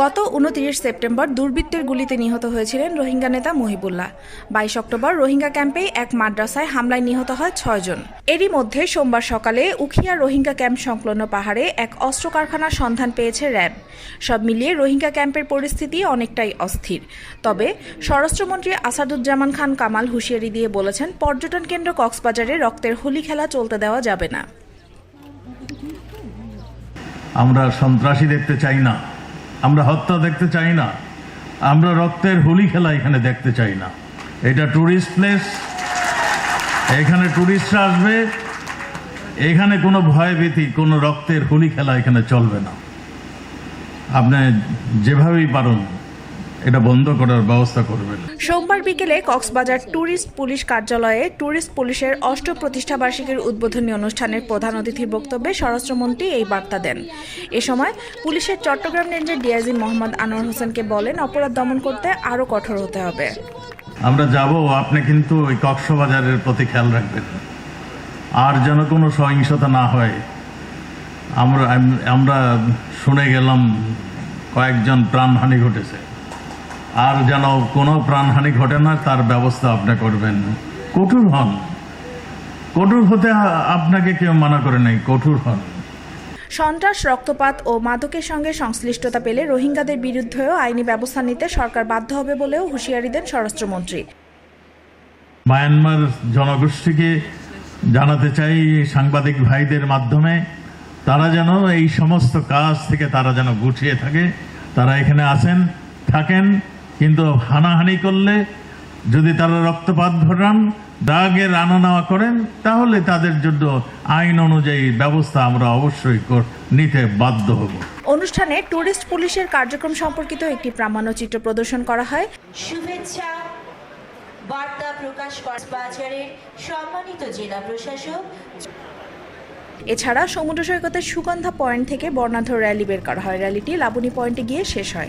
গত উনত্রিশ সেপ্টেম্বর দুর্বৃত্তের গুলিতে নিহত হয়েছিলেন রোহিঙ্গা নেতা মহিবুল্লাহ। বাইশ অক্টোবর রোহিঙ্গা ক্যাম্পে এক মাদ্রাসায় হামলায় নিহত হয় ছয়জন। এরই মধ্যে সোমবার সকালে উখিয়া রোহিঙ্গা ক্যাম্প সংলগ্ন পাহাড়ে এক অস্ত্র কারখানার সন্ধান পেয়েছে র্যাব। সব মিলিয়ে রোহিঙ্গা ক্যাম্পের পরিস্থিতি অনেকটাই অস্থির। তবে স্বরাষ্ট্রমন্ত্রী আসাদুজ্জামান খান কামাল হুঁশিয়ারি দিয়ে বলেছেন, পর্যটন কেন্দ্র কক্সবাজারে রক্তের হোলি খেলা চলতে দেওয়া যাবে না। আমরা সন্ত্রাসী দেখতে চাই না। আমরা হত্যা দেখতে চাই না। আমরা রক্তের হোলি খেলা এখানে দেখতে চাই না। এটা ট্যুরিস্ট প্লেস এখানে ট্যুরিস্টরা আসবে। এখানে কোনো ভয়ভীতি কোনো রক্তের হোলি খেলা এখানে চলবে না। আপনি যেভাবেই পারুন। এটা বন্ধ করার ব্যবস্থা করবেন। সোমবার বিকেলে কক্সবাজার ট্যুরিস্ট পুলিশ কার্যালয়ে ট্যুরিস্ট পুলিশের অষ্ট প্রতিষ্ঠা বার্ষিকীর উদ্বোধনী অনুষ্ঠানের প্রধান অতিথির বক্তব্যে স্বরাষ্ট্রমন্ত্রী এই বার্তা দেন। এ সময় পুলিশের চট্টগ্রাম রেঞ্জের ডিআইজি মোহাম্মদ আনোয়ার হোসেনকে বলেন অপরাধ দমন করতে আরও কঠোর হতে হবে। আমরা যাব আপনি কিন্তু ওই কক্সবাজারের প্রতি খেয়াল রাখবেন। আর যেন কোনো সহিংসতা না হয়। আমরা আমরা শুনে গেলাম কয়েকজন প্রাণহানি ঘটেছে। আর যেন কোনো প্রাণহানি ঘটে না তার ব্যবস্থা আপনি করবেন। কঠোর হন। কঠোর হতে আপনাকে কেউ মানা করে নাই কঠোর হন। সন্ত্রাস রক্তপাত ও মাদকের সঙ্গে সংশ্লিষ্টতা পেলে রোহিঙ্গাদের বিরুদ্ধেও আইনি ব্যবস্থা নিতে সরকার বাধ্য হবে বলেও হুঁশিয়ারি দেন স্বরাষ্ট্রমন্ত্রী। মায়ানমার জনগোষ্ঠীকে জানাতে চাই সাংবাদিক ভাইদের মাধ্যমে তারা যেন এই সমস্ত কাজ থেকে তারা যেন গুছিয়ে থাকে। তারা এখানে আসেন থাকেন। কিন্তু হানাহানি করলে যদি তারা রক্তপাত ঘটান দাগের আনা নেওয়া করেন তাহলে তাদের জন্য আইন অনুযায়ী ব্যবস্থা আমরা অবশ্যই কর- নিতে বাধ্য হব। অনুষ্ঠানে ট্যুরিস্ট পুলিশের কার্যক্রম সম্পর্কিত একটি প্রামাণ্যচিত্র প্রদর্শন করা হয়। শুভেচ্ছা বার্তা প্রকাশ কক্সবাজারের সম্মানিত জেলা প্রশাসক। এছাড়া সমুদ্র সৈকতের সুগন্ধা পয়েন্ট থেকে বর্ণাঢ্য র্যালি বের করা হয়। র্যালিটি লাবণী পয়েন্টে গিয়ে শেষ হয়।